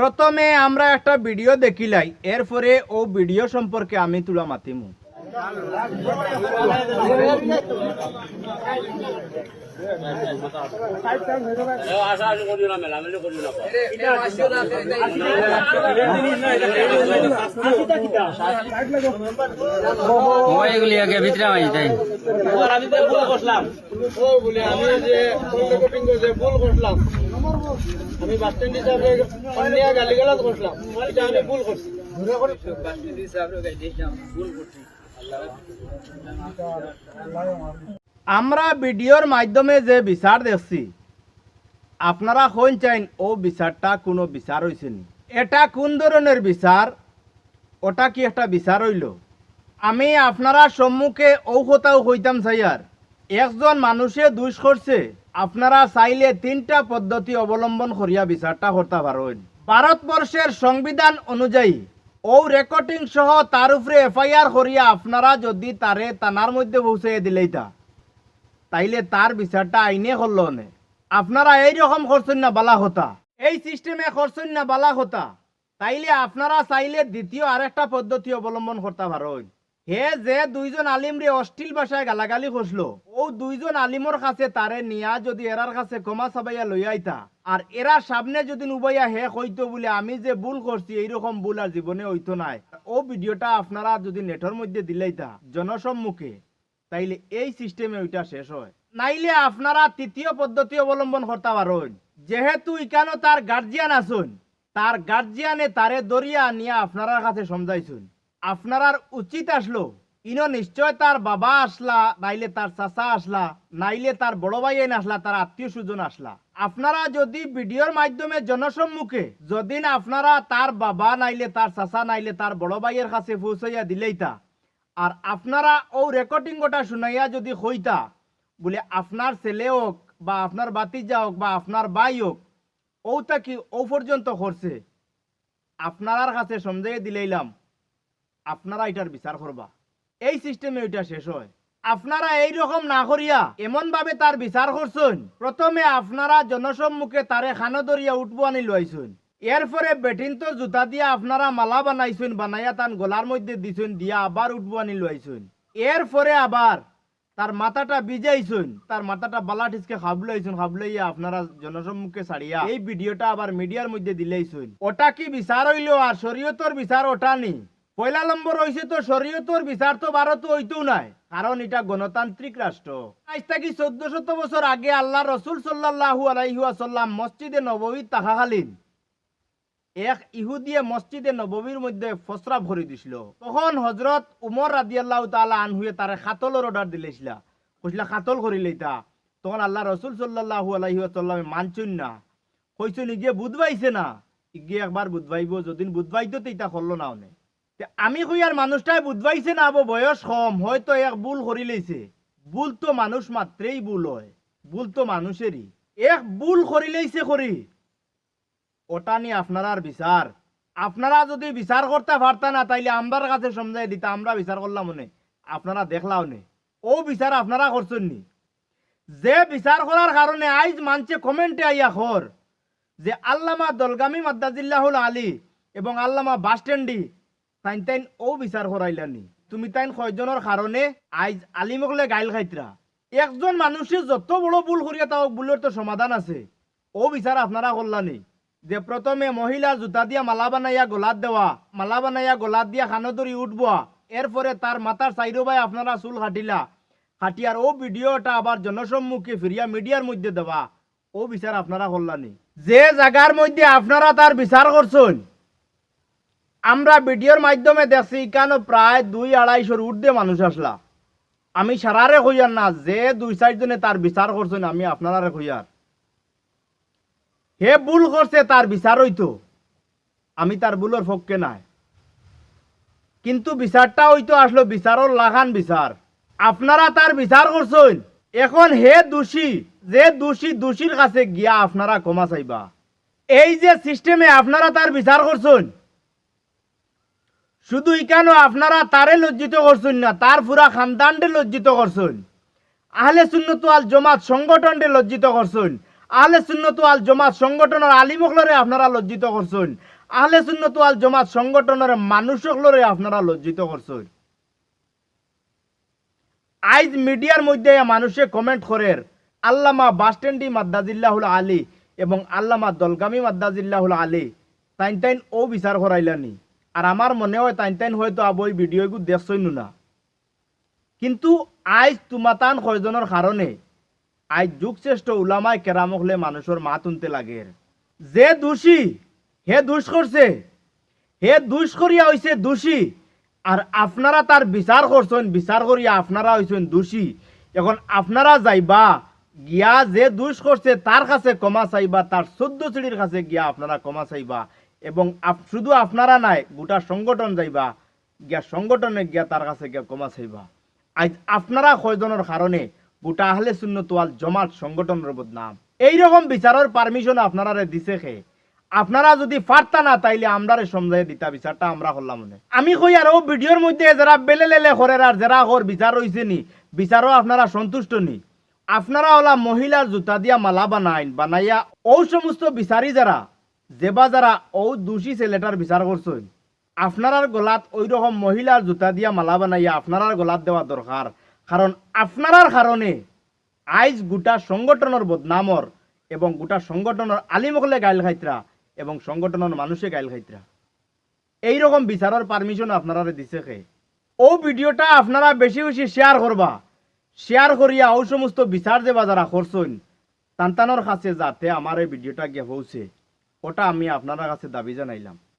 প্রথমে আমরা একটা ভিডিও দেখিলাই এরপরে ও ভিডিও সম্পর্কে আমি তুলা মাতিমু। আগে ভিতরে তাই আমি যে ভুল করলাম। ও বলে আমি যে ভুল করলাম। আমি বাস স্ট্যান্ড হিসাবে অন্যায় গালিগালাজ করলাম এটা আমি ভুল করছি আমরা ভিডিওর মাধ্যমে যে বিচার দেখছি, আপনারা হইন চাইন ও বিচারটা কোনো বিচার হয়েছে এটা কোন ধরনের বিচার? ওটা কি একটা বিচার হইল? আমি আপনারা সম্মুখে ও কথাও হইতাম চাইয়ার একজন মানুষে দুষ করছে। আপনারা চাইলে তিনটা পদ্ধতি অবলম্বন করিয়া বিচারটা করতে পারেন ভারতবর্ষের সংবিধান অনুযায়ী ও রেকর্ডিং সহ তার উপরে এফআইআর করিয়া আপনারা যদি তারে থানার মধ্যে পৌঁছে দিলেইতা তাইলে তার বিচারটা আইনে করল নে? আপনারা এই রকম করছেন বালা হতা এই সিস্টেমে না বালা হতা তাইলে আপনারা চাইলে দ্বিতীয় আরেকটা পদ্ধতি অবলম্বন করতে পারেন হে যে দুইজন আলিম রে অশ্লীল ভাষায় গালাগালি করল ও দুইজন আলিমর কাছে তারে নিয়া যদি এরার কাছে কমা সাবাইয়া লই আইতা। আর এরা সামনে যদি উবাইয়া হে হইতো বলে, আমি যে ভুল করছি এইরকম ভুল আর জীবনে হইতো নাই। ও ভিডিওটা আপনারা যদি নেটের মধ্যে দিলেইতা জনসম্মুখে, তাইলে এই সিস্টেমে ওইটা শেষ হয়। নাইলে আপনারা তৃতীয় পদ্ধতি অবলম্বন করতে পারেন যেহেতু ইকানো তার গার্জিয়ান আসুন তার গার্জিয়ানে তারে দরিয়া নিয়ে আপনার কাছে সমঝাইছুন আপনার আর উচিত আসলো। ইনো নিশ্চয় তার বাবা আসলা, নাইলে তার চাচা আসলা, নাইলে তার বড় ভাই আইন আসলা, তার আত্মীয় স্বজন আসলা। আপনারা যদি ভিডিওর মাধ্যমে জনসম্মুখে যদিন আপনারা তার বাবা, নাইলে তার চাচা, নাইলে তার বড় ভাইয়ের কাছে পৌঁছাইয়া দিলেইতা, আর আপনারা ও ওটা শুনাইয়া যদি হইতা, বলে আপনার ছেলে হোক, বা আপনার বাতিজা হোক, বা আপনার ভাই হোক ওটা কি ও পর্যন্ত করছে? আপনার কাছে সমঝাইয়া দিলাইলাম। আপনারা এটার বিচার করবা। এই সিস্টেমে ওইটা শেষ হয়। আপনারা এই রকম না করিয়া এমন ভাবে তার বিচার করছেন। প্রথমে আপনারা জনসম্মুখে তারে খানো দরিয়া উঠবো আনি লইছেন। এরপরে বেটিন তো জুতা দিয়া আপনারা মালা বানাইছেন, বানাইয়া তান গলার মধ্যে দিছেন, দিয়া আবার উঠবো আনি লইছেন। এরপরে আবার তার মাথাটা বিজাইছেন তার মাথাটা বালা ঠিসকে খাবলাইছেন খাবলাইয়া আপনারা জনসম্মুখে ছাড়িয়া এই ভিডিওটা আবার মিডিয়ার মধ্যে দিলেইছেন। ওটা কি বিচার হইল আর শরীয়তর বিচার ওটা নি? পয়লা নম্বর হইছে তো শরীয়তর বিচার তো ভারত হইতেও নাই, কারণ এটা গণতান্ত্রিক রাষ্ট্র। আজ থেকে চোদ্দ শত বছর আগে আল্লাহ রসুল সাল্লাহু আলাইহাসাল্লাম মসজিদে নববী থাকাকালীন এক ইহুদিয়ে মসজিদে নববীর মধ্যে ফসরা ভরি দিছিল। তখন হজরত উমর রাদি আল্লাহ তালা আনহুয়ে তারে খাতলের অর্ডার দিলেছিলা কইসলা খাতল করিলেইতা তখন আল্লাহ রসুল সাল্লাহু আলাইহাসাল্লামে মানছুন না। কইছুন ইগে বুধবাইছে না। ইগে একবার বুধবাইব, যদিন বুধবাইতো তেইতা করল না অনে। তে আমি কই আর মানুষটাই বুধবাইছে না আবো বয়স কম, হয়তো এক ভুল করি লইছে ভুল তো মানুষ মাত্রেই ভুল হয়, ভুল তো মানুষেরই এক ভুল করি লইছে করি ওটা নিয়ে আপনার বিচার আপনারা যদি বিচার করতে পারতেন না, তাইলে আমরার কাছে সমঝাই দিতা, আমরা বিচার করলাম মনে আপনারা দেখলাও নে? ও বিচার আপনারা করছেন নি? যে বিচার করার কারণে আইজ মানছে কমেন্টে আইয়া খর যে আল্লামা দলগামী মাদ্দাজিল্লাহুল আলী এবং আল্লামা বাসস্ট্যান্ডি তাইন তাইন ও বিচার করাইলানি তুমি তাইন কয়জনের কারণে আইজ আলিমকলে গাইল খাইতরা একজন মানুষে যত বড় ভুল করিয়া তাও ভুলের তো সমাধান আছে। ও বিচার আপনারা করলানি যে প্রথমে মহিলা জুতা দিয়া, মালা বানাইয়া, গোলাত দেওয়া মালা বানাইয়া, গোলাত দিয়া খানো ধরি উঠবা এরপরে তার মাথার সাইডো ভাই আপনারা চুল কাটিলা কাটিয়ার ও ভিডিওটা আবার জনসম্মুখে ফিরিয়া মিডিয়ার মধ্যে দেওয়া ও বিচার আপনারা করলানি যে জায়গার মধ্যে আপনারা তার বিচার করছেন আমরা ভিডিওর মাধ্যমে দেখছি কেন প্রায় দুই আড়াইশোর ঊর্ধ্বে মানুষ আসলা। আমি সারারে কইয়ার না, যে দুই চারজনে তার বিচার করছেন, আমি আপনারা কইয়ার হে ভুল করছে, তার বিচার হইতো। আমি তার ভুলের পক্ষে নাই। কিন্তু বিচারটা হইতো আসলো বিচারর লাগান বিচার। আপনারা তার বিচার করছেন। এখন হে দোষী, যে দোষী দোষীর কাছে গিয়া আপনারা ক্ষমা চাইবা। এই যে সিস্টেমে আপনারা তার বিচার করছেন শুধু কেন আপনারা তারে লজ্জিত করছেন না, তার পুরা খানদানডে লজ্জিত করছেন। আহলে সুন্নত আল জমাত সংগঠনডে লজ্জিত করছেন। আহলে সুন্নত আল জমাত সংগঠনের আলিমকলরে আপনারা লজ্জিত করছেন। আহলে সুন্নত আল জমাত সংগঠনের মানুষকলরে আপনারা লজ্জিত করছেন। আইজ মিডিয়ার মধ্যে মানুষে কমেন্ট করের, আল্লামা বাসস্ট্যান্ডি মাদ্দাজিল্লাহুল আলী এবং আল্লামা দলগামী মাদ্দাজিল্লাহুল আলী, তাইন তাইন ও বিচার করাইলানি। আর আমার মনে হয় তাইন তাইন হয়তো আবই ভিডিওগু দেখছই না কিন্তু আইজ তুমাতান কয়জনের কারণে আইজ যুগশ্রেষ্ঠ উলামায় কেরামকলে মানুষের মা তুনতে লাগে। যে দোষী, হে দুষ করছে হে দুষ করিয়া হইছে দোষী। আর আপনারা তার বিচার করছেন বিচার করিয়া আপনারা হইছেন দোষী। এখন আপনারা যাইবা, গিয়া যে দুষ করছে তার কাছে ক্ষমা চাইবা তার চোদ্দ সিঁড়ির কাছে গিয়া আপনারা ক্ষমা চাইবা। এবং শুধু আপনারা নাই, গোটা সংগঠন যাইবা, গিয়া সংগঠনে গিয়া তার কাছে গিয়া কমা চাইবা। আজ আপনারা কয়জনের কারণে গোটা আহলে শূন্য তোয়াল জমাত সংগঠনের বদনাম এইরকম বিচারের পারমিশন আপনারা দিছে খে আপনারা যদি পারতা না, তাইলে আমরারে সমঝাই দিতা বিচারটা আমরা করলাম মনে আমি কই আর ও ভিডিওর মধ্যে যারা বেলে লেলে করের আর যারা ওর বিচার হইছে নি বিচারও আপনারা সন্তুষ্ট নি? আপনারা ওলা মহিলার জুতা দিয়া মালা বানাইন, বানাইয়া ও সমস্ত বিচারি যারা যেবা যারা ও দোষী ছেলেটার বিচার করছেন আপনার গলাত ওই রকম মহিলার জুতা দিয়া মালা বানাইয়া আপনার গলাত দেওয়া দরকার কারণ আপনার কারণে আইজ গোটা সংগঠনের বদনামর এবং গোটা সংগঠনের আলিমকলে গাইল খাইতরা এবং সংগঠনের মানুষে গাইল খাইতরা এইরকম বিচারের পারমিশন আপনারা দিছে খে। ও ভিডিওটা আপনারা বেশি বেশি শেয়ার করবা শেয়ার করিয়া ও সমস্ত বিচার যে বাজারা করছেন তান্তানোর কাছে যাতে আমার এই ভিডিওটা গিয়ে পৌঁছে ওটা আমি আপনার কাছে দাবি জানাইলাম।